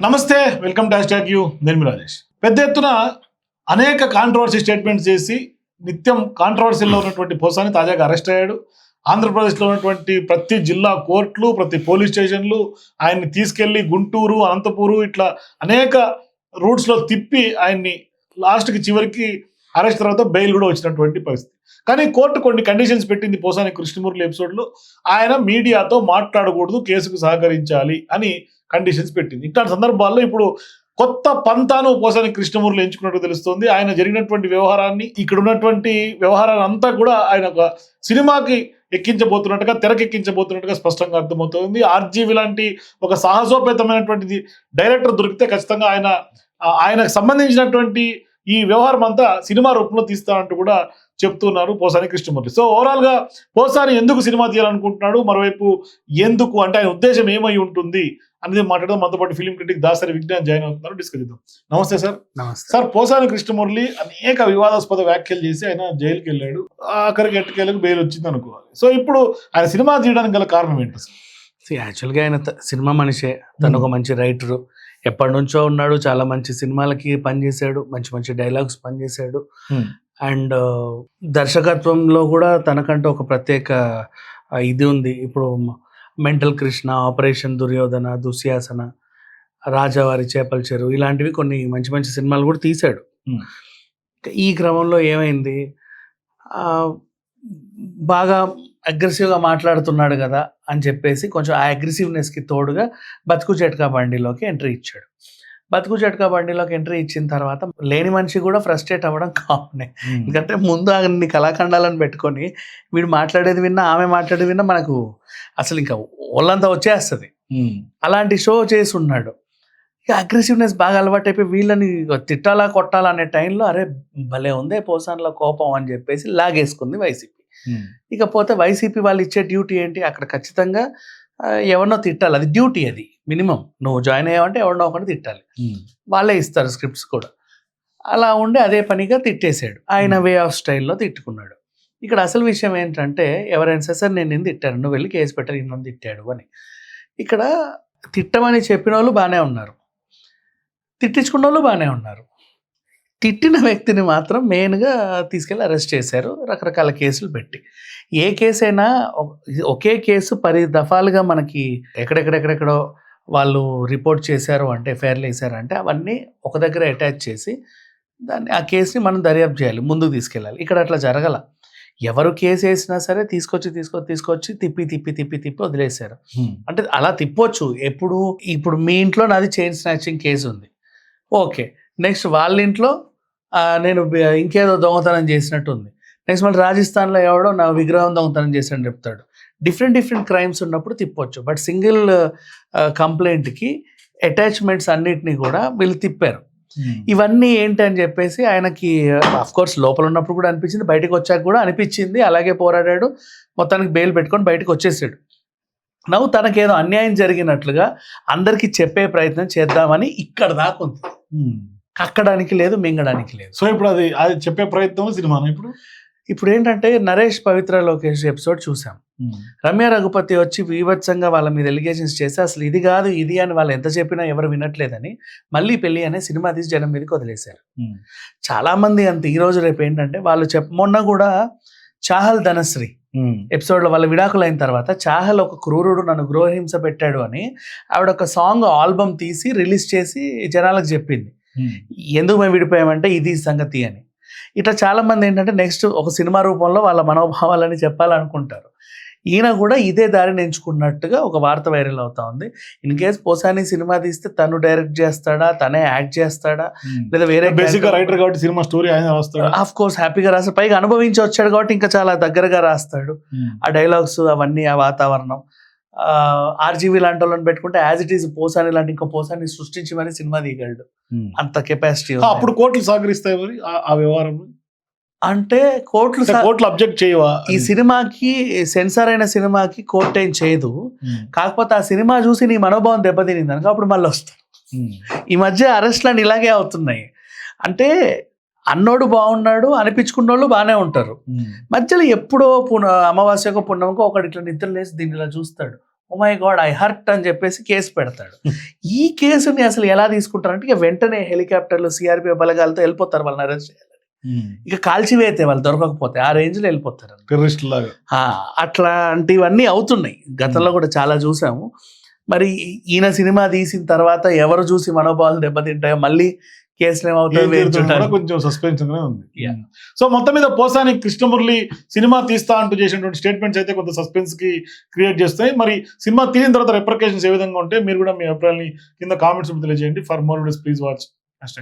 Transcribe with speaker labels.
Speaker 1: నమస్తే welcome to hash you నేను రాజేష్. పెద్ద ఎత్తున అనేక కాంట్రవర్సీ స్టేట్మెంట్స్ చేసి నిత్యం కాంట్రవర్సీలో ఉన్నటువంటి పోసాని తాజాగా అరెస్ట్ అయ్యాడు. ఆంధ్రప్రదేశ్లో ఉన్నటువంటి ప్రతి జిల్లా కోర్టులు ప్రతి పోలీస్ స్టేషన్లు ఆయన్ని తీసుకెళ్ళి గుంటూరు అనంతపూరు ఇట్లా అనేక రూట్స్లో తిప్పి ఆయన్ని లాస్ట్కి చివరికి అరెస్ట్ తర్వాత బెయిల్ కూడా వచ్చినటువంటి పరిస్థితి. కానీ కోర్టు కొన్ని కండిషన్స్ పెట్టింది పోసాని కృష్ణమూర్తి ఎపిసోడ్లో ఆయన మీడియాతో మాట్లాడకూడదు కేసుకు సహకరించాలి అని కండిషన్స్ పెట్టింది. ఇట్లాంటి సందర్భాల్లో ఇప్పుడు కొత్త పంతాను పోసాని కృష్ణమూర్తి ఎంచుకున్నట్టు తెలుస్తుంది. ఆయన జరిగినటువంటి వ్యవహారాన్ని ఇక్కడ ఉన్నటువంటి వ్యవహారాన్ని అంతా కూడా ఆయన ఒక సినిమాకి ఎక్కించబోతున్నట్టుగా తెరకెక్కించబోతున్నట్టుగా స్పష్టంగా అర్థమవుతుంది. ఆర్జీవి లాంటి ఒక సాహసోపేతమైనటువంటి డైరెక్టర్ దొరికితే ఖచ్చితంగా ఆయన ఆయనకు సంబంధించినటువంటి ఈ వ్యవహారం అంతా సినిమా రూపంలో తీస్తానంటూ కూడా చెప్తున్నారు పోసాని కృష్ణమూర్తి. సో ఓవరాల్గా పోసాని ఎందుకు సినిమా తీయాలనుకుంటున్నాడు? మరోవైపు ఎందుకు? అంటే ఆయన ఉద్దేశం ఏమై ఉంటుంది? అనేది మాట్లాడడం మనతో పాటు film critic Dasari Vignan join అవుతున్నారు. డిస్కస్ చేద్దాం. నమస్తే సార్.
Speaker 2: నమస్తే.
Speaker 1: సార్ పోసాని కృష్ణమురళి అనేక వివాదాస్పద వ్యాఖ్యలు చేసి ఆయన జైలుకి వెళ్ళాడు. ఆఖరికి ఎట్టుకెళ్ళకి బెయిల్ వచ్చింది అనుకోవాలి. సో ఇప్పుడు ఆయన సినిమా తీయడానికి గల కారణం ఏంటి సార్?
Speaker 2: యాక్చువల్గా ఆయన సినిమా మనిషే. తను ఒక మంచి రైటరు ఎప్పటి నుంచో ఉన్నాడు చాలా మంచి సినిమాలకి పనిచేశాడు మంచి మంచి డైలాగ్స్ పనిచేశాడు. అండ్ దర్శకత్వంలో కూడా తనకంటూ ఒక ప్రత్యేక ఇది ఉంది ఇప్పుడు మెంటల్ కృష్ణ ఆపరేషన్ దుర్యోధన దుశ్యాసన రాజావారి చేపల చెరువు ఇలాంటివి కొన్ని మంచి మంచి సినిమాలు కూడా తీశాడు. ఈ క్రమంలో ఏమైంది బాగా అగ్రెసివ్గా మాట్లాడుతున్నాడు కదా అని చెప్పేసి కొంచెం ఆ అగ్రెసివ్నెస్కి తోడుగా బతుకు జట్కా బండిలోకి ఎంట్రీ ఇచ్చాడు. బతుకు జట్కా బండిలోకి ఎంట్రీ ఇచ్చిన తర్వాత లేని మనిషి కూడా ఫ్రస్ట్రేట్ అవ్వడం కామనే ఎందుకంటే ముందు అన్ని కళాఖండాలను పెట్టుకొని వీడు మాట్లాడేది విన్నా ఆమె మాట్లాడేది విన్నా మనకు అసలు ఇంకా ఒళ్ళంతా వచ్చేస్తుంది. అలాంటి షో చేసి ఉన్నాడు ఇక అగ్రెసివ్నెస్ బాగా అలవాటు అయిపోయి వీళ్ళని తిట్టాలా కొట్టాలా అనే టైంలో అరే భలే ఉందే పోసాన్లో కోపం అని చెప్పేసి లాగేసుకుంది వైసీపీ. ఇకపోతే వైసీపీ వాళ్ళు ఇచ్చే డ్యూటీ ఏంటి? అక్కడ ఖచ్చితంగా ఎవరినో తిట్టాలి. అది డ్యూటీ అది మినిమం. నువ్వు జాయిన్ అయ్యావంటే ఎవరినో ఒకటి తిట్టాలి. వాళ్ళే ఇస్తారు స్క్రిప్ట్స్ కూడా. అలా ఉండి అదే పనిగా తిట్టేశాడు. ఆయన వే ఆఫ్ స్టైల్లో తిట్టుకున్నాడు. ఇక్కడ అసలు విషయం ఏంటంటే ఎవరైనా సరే నేను నిన్ను తిట్టాను? నువ్వు వెళ్ళి కేసు పెట్టారు నన్ను తిట్టాడు అని. ఇక్కడ తిట్టమని చెప్పిన వాళ్ళు బాగానే ఉన్నారు. తిట్టించుకున్న వాళ్ళు బాగానే ఉన్నారు. తిట్టిన వ్యక్తిని మాత్రం మెయిన్గా తీసుకెళ్ళి అరెస్ట్ చేశారు. రకరకాల కేసులు పెట్టి. ఏ కేసు అయినా ఒక- కేసు పది దఫాలుగా మనకి ఎక్కడెక్కడెక్కడెక్కడో వాళ్ళు రిపోర్ట్ చేశారు అంటే ఎఫ్ఐఆర్లు వేశారు అంటే అవన్నీ ఒక దగ్గర అటాచ్ చేసి దాన్ని ఆ కేసుని మనం దర్యాప్తు చేయాలి ముందుకు తీసుకెళ్ళాలి. ఇక్కడ అట్లా జరగల. ఎవరు కేసు వేసినా సరే తీసుకొచ్చి తీసుకొచ్చి తీసుకొచ్చి తిప్పి తిప్పి తిప్పి తిప్పి వదిలేశారు. అంటే అలా తిప్పొచ్చు. ఎప్పుడు ఇప్పుడు మీ ఇంట్లో నాది చైన్ స్నాచింగ్ కేసు ఉంది ఓకే. నెక్స్ట్ వాళ్ళ ఇంట్లో నేను ఇంకేదో దొంగతనం చేసినట్టు ఉంది నెక్స్ట్ మళ్ళీ రాజస్థాన్లో ఎవడో నా విగ్రహం దొంగతనం చేశాను చెప్తాడు. డిఫరెంట్ డిఫరెంట్ క్రైమ్స్ ఉన్నప్పుడు తిప్పొచ్చు. బట్ సింగిల్ కంప్లైంట్కి అటాచ్మెంట్స్ అన్నిటినీ కూడా వీళ్ళు తిప్పారు. ఇవన్నీ ఏంటి అని చెప్పేసి ఆయనకి కోర్స్ లోపల ఉన్నప్పుడు కూడా అనిపించింది బయటకు వచ్చాక కూడా అనిపించింది అలాగే పోరాడాడు. మొత్తానికి బెయిల్ పెట్టుకొని బయటకు వచ్చేసాడు. నవ్వు తనకేదో అన్యాయం జరిగినట్లుగా అందరికీ చెప్పే ప్రయత్నం చేద్దామని ఇక్కడ దాకా ఉంది. కక్కడానికి లేదు మింగడానికి లేదు.
Speaker 1: సో ఇప్పుడు అది అది చెప్పే ప్రయత్నం సినిమా? ఇప్పుడు?
Speaker 2: ఇప్పుడు ఏంటంటే నరేష్ పవిత్ర లోకేష్ ఎపిసోడ్ చూసాం. రమ్య రఘుపతి వచ్చి వీవత్సంగా వాళ్ళ మీద ఎలిగేషన్స్ చేసి అసలు ఇది కాదు ఇది అని వాళ్ళు ఎంత చెప్పినా ఎవరు వినట్లేదని మళ్ళీ పెళ్ళి అనే సినిమా తీసి జనం మీదకి వదిలేశారు. చాలా మంది అంతే ఈ రోజు రేపు ఏంటంటే వాళ్ళు చెప్ మొన్న కూడా చాహల్ ధనశ్రీ ఎపిసోడ్లో వాళ్ళ విడాకులు అయిన తర్వాత చాహల్ ఒక క్రూరుడు నన్ను గృహహింస పెట్టాడు అని ఆవిడ ఒక సాంగ్ ఆల్బమ్ తీసి రిలీజ్ చేసి జనాలకు చెప్పింది. ఎందుకు మేము విడిపోయామంటే ఇది సంగతి అని. ఇట్లా చాలా మంది ఏంటంటే నెక్స్ట్ ఒక సినిమా రూపంలో వాళ్ళ మనోభావాలని చెప్పాలనుకుంటారు. ఈయన కూడా ఇదే దారిని ఎంచుకున్నట్టుగా ఒక వార్త వైరల్ అవుతా ఉంది. ఇన్ కేస్ పోసాని సినిమా తీస్తే తను డైరెక్ట్ చేస్తాడా తనే యాక్ట్ చేస్తాడా లేదా వేరే
Speaker 1: బేసిక్ రైటర్ కాబట్టి సినిమా స్టోరీ ఆయన రాస్తాడు?
Speaker 2: ఆఫ్ కోర్స్ హ్యాపీగా రాస్తాడు. పైగా అనుభవించి వచ్చాడు కాబట్టి ఇంకా చాలా దగ్గరగా రాస్తాడు. ఆ డైలాగ్స్ అవన్నీ ఆ వాతావరణం. ఆర్జీవీ లాంటి వాళ్ళని పెట్టుకుంటే యాజ్ ఇట్ ఈస్ పోసాని లాంటి ఇంకో పోసాని సృష్టించి మరి సినిమా తీయగలడు అంత కెపాసిటీ
Speaker 1: అప్పుడు కోర్టులు సహకరిస్తాయి మరి ఆ- వ్యవహారం
Speaker 2: అంటే కోర్టులు సా-
Speaker 1: కోర్టులు అబ్జెక్ట్ చేయవా?
Speaker 2: ఈ సినిమాకి సెన్సార్ అయిన సినిమాకి కోర్టు ఏం చేయదు. కాకపోతే ఆ సినిమా చూసి నీ మనోభావం దెబ్బతినింది అనుకో అప్పుడు మళ్ళీ వస్తాను ఈ మధ్య అరెస్ట్లని ఇలాగే అవుతున్నాయి. అంటే అన్నోడు బాగున్నాడు అనిపించుకున్న వాళ్ళు బాగానే ఉంటారు. మధ్యలో ఎప్పుడో పున అమావాస్యకో పుణ్యమకో ఒకటి ఇట్లా నిద్ర లేసి దీన్ని ఇలా చూస్తాడు. మై గాడ్ ఐ హర్ట్ అని చెప్పేసి కేసు పెడతాడు. ఈ కేసుని అసలు ఎలా తీసుకుంటారంటే ఇక వెంటనే హెలికాప్టర్లు సిఆర్పిఎఫ్ బలగాలతో వెళ్ళిపోతారు వాళ్ళని అరెస్ట్ చేయాలి ఇక కాల్చివేతే వాళ్ళు దొరకకపోతే ఆ రేంజ్లో వెళ్ళిపోతారు.
Speaker 1: టెర్రరిస్ట్ లాగా
Speaker 2: అట్లాంటివన్నీ అవుతున్నాయి. గతంలో కూడా చాలా చూసాము. మరి ఈయన సినిమా తీసిన తర్వాత ఎవరు చూసి మనోభావాలు దెబ్బతింటాయో మళ్ళీ కేసులు ఏమవుతాయో.
Speaker 1: కొంచెం సస్పెన్స్ గానే ఉంది. సో మొత్తం మీద పోసాని కృష్ణమురళి సినిమా తీస్తా అంటూ చేసినటువంటి స్టేట్మెంట్స్ అయితే కొంత సస్పెన్స్కి క్రియేట్ చేస్తాయి మరి సినిమా తీసిన తర్వాత రెప్రికేషన్స్ ఏ విధంగా ఉంటే మీరు కూడా మీ అభిప్రాయాన్ని కింద కామెంట్స్ తెలియజేయండి. For more please watch hash